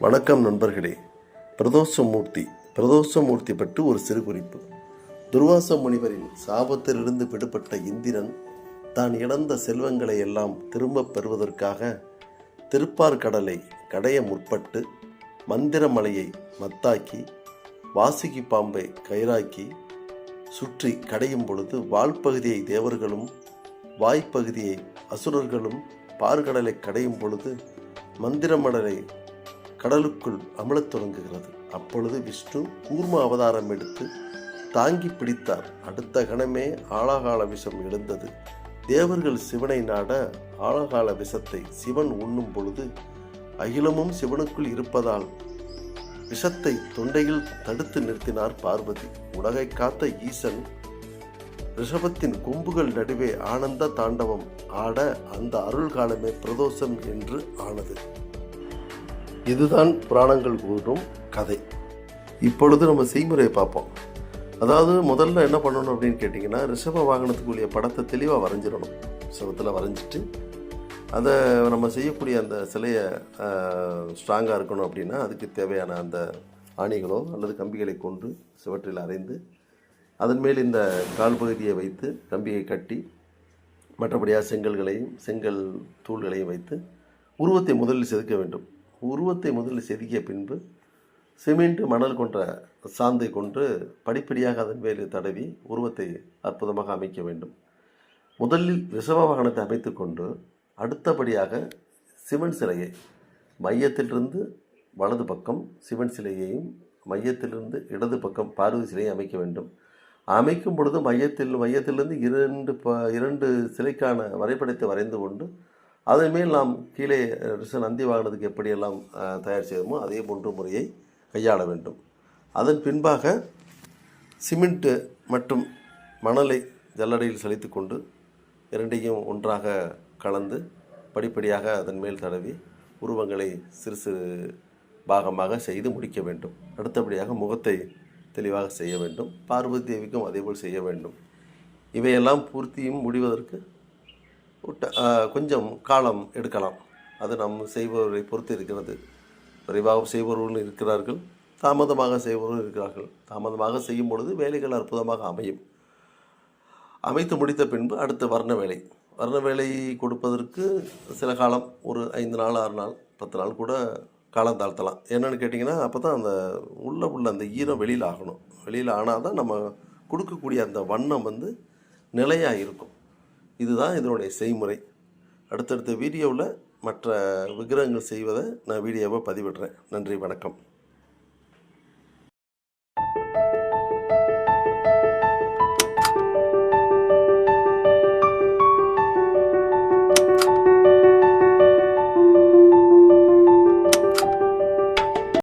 வணக்கம் நண்பர்களே. பிரதோஷமூர்த்தி பிரதோஷமூர்த்தி பற்றி ஒரு சிறு குறிப்பு. துர்வாச முனிவரின் சாபத்திலிருந்து விடுபட்ட இந்திரன் தான் இழந்த செல்வங்களை எல்லாம் திரும்பப் பெறுவதற்காக திருப்பார் கடலை கடைய முற்பட்டு மந்திரமலையை மத்தாக்கி வாசுகி பாம்பை கயிறாக்கி சுற்றி கடையும் பொழுது வால்பகுதியை தேவர்களும் வாய்ப்பகுதியை அசுரர்களும் பார்கடலை கடையும் பொழுது மந்திரமடலை கடலுக்குள் அமலத் தொடங்குகிறது. அப்பொழுது விஷ்ணு கூர்ம அவதாரம் எடுத்து தாங்கி பிடித்தார். அடுத்த கணமே ஆழகால விஷம் எழுந்தது. தேவர்கள் சிவனை நாட ஆழகால விஷத்தை சிவன் உண்ணும் பொழுது அகிலமும் சிவனுக்குள் இருப்பதால் விஷத்தை தொண்டையில் தடுத்து நிறுத்தினார் பார்வதி. உலகை காத்த ஈசன் ரிஷபத்தின் கொம்புகள் நடுவே ஆனந்த தாண்டவம் ஆட அந்த அருள் காலமே பிரதோஷம் என்று ஆனது. இதுதான் புராணங்கள் கூறும் கதை. இப்பொழுது நம்ம செய்முறையை பார்ப்போம். அதாவது முதல்ல என்ன பண்ணணும் அப்படின்னு கேட்டிங்கன்னா ரிஷப வாகனத்துக்குரிய படத்தை தெளிவாக வரைஞ்சிடணும். சிவத்தில் வரைஞ்சிட்டு அதை நம்ம செய்யக்கூடிய அந்த சிலையை ஸ்ட்ராங்காக இருக்கணும் அப்படின்னா அதுக்கு தேவையான அந்த ஆணிகளோ அல்லது கம்பிகளை கொண்டு சுவற்றில் அரைந்து அதன் மேல் இந்த கால் பகுதியை வைத்து கம்பியை கட்டி மற்றபடியாக செங்கல்களையும் செங்கல் தூள்களையும் வைத்து உருவத்தை முதலில் செதுக்க வேண்டும். உருவத்தை முதலில் செதுக்கிய பின்பு சிமெண்ட் மணல் கொண்ட சாந்தை கொண்டு படிப்படியாக அதன் மேலே தடவி உருவத்தை அற்புதமாக அமைக்க வேண்டும். முதலில் ரிஷப வாகனத்தை அமைத்துக்கொண்டு அடுத்தபடியாக சிவன் சிலையை மையத்திலிருந்து வலது பக்கம் சிவன் சிலையையும் மையத்திலிருந்து இடது பக்கம் பார்வதி சிலையை அமைக்க வேண்டும். அமைக்கும் பொழுது மையத்தில் மையத்திலிருந்து இரண்டு ப இரண்டு சிலைக்கான வரைபடத்தை வரைந்து கொண்டு அதன் மேல் நாம் கீழே நந்தி வாகனத்துக்கு எப்படியெல்லாம் தயார் செய்வோமோ அதே போன்ற முறையை கையாள வேண்டும். அதன் பின்பாக சிமெண்ட்டு மற்றும் மணலை ஜல்லடையில் சலித்து கொண்டு இரண்டையும் ஒன்றாக கலந்து படிப்படியாக அதன் மேல் தடவி உருவங்களை சிறு சிறு பாகமாக செய்து முடிக்க வேண்டும். அடுத்தபடியாக முகத்தை தெளிவாக செய்ய வேண்டும். பார்வதி தேவிக்கும் அதேபோல் செய்ய வேண்டும். இவையெல்லாம் பூர்த்தியும் முடிவதற்கு கொஞ்சம் காலம் எடுக்கலாம். அது நம் செய்பவரை பொறுத்து இருக்கிறது. விரைவாக செய்பவர்களும் இருக்கிறார்கள். தாமதமாக செய்பவர்களும் இருக்கிறார்கள். தாமதமாக செய்யும் பொழுது வேலைகள் அற்புதமாக அமையும். அமைத்து முடித்த பின்பு அடுத்து வர்ண வேலை. வர்ண வேலை கொடுப்பதற்கு சில காலம் ஒரு ஐந்து நாள் ஆறு நாள் பத்து நாள் கூட காலம் தாழ்த்தலாம். என்னென்னு கேட்டிங்கன்னா அப்போ தான் அந்த உள்ள உள்ள அந்த ஈரம் வெளியில் ஆகணும். வெளியில் ஆனால் தான் நம்ம கொடுக்கக்கூடிய அந்த வண்ணம் வந்து நிலையாக இருக்கும். இதுதான் இதனுடைய செய்முறை. அடுத்தடுத்த வீடியோவில் மற்ற விக்கிரகங்கள் செய்வதை நான் வீடியோவை பதிவிடுறேன். நன்றி வணக்கம்.